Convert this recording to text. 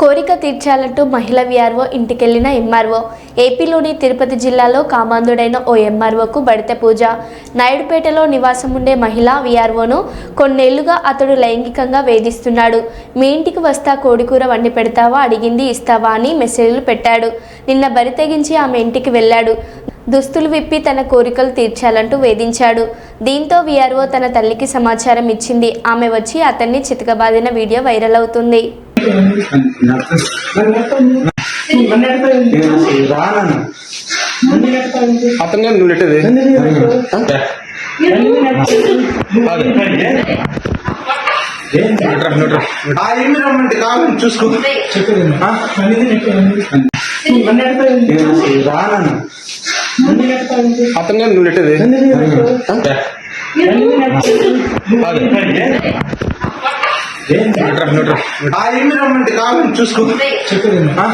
కోరిక తీర్చాలంటూ మహిళ VRO ఇంటికెళ్ళిన MRO ఏపీలోని తిరుపతి జిల్లాలో కామాంధుడైన ఓ ఎంఆర్ఓకు బడిత పూజ. నాయుడుపేటలో నివాసం ఉండే మహిళ విఆర్ఓను కొన్నేళ్ళుగా అతడు లైంగికంగా వేధిస్తున్నాడు. మీ ఇంటికి వస్తా కోడికూర వండి పెడతావా అడిగింది ఇస్తావా అని మెసేజ్లు పెట్టాడు. నిన్న బరి తెగించి ఆమె ఇంటికి వెళ్ళాడు. దుస్తులు విప్పి తన కోరికలు తీర్చాలంటూ వేధించాడు. దీంతో విఆర్ఓ తన తల్లికి సమాచారం ఇచ్చింది. ఆమె వచ్చి అతన్ని చితకబాదిన వీడియో వైరల్ అవుతుంది. అతనే నువ్వు నెట్టేది రమ్మంటే కావాలని చూసుకో ఆ? రానన్న అతనే నువ్వు నెట్టేది ఆ ఏమి రమ్మంటే కావాలని చూసుకో. ఆ?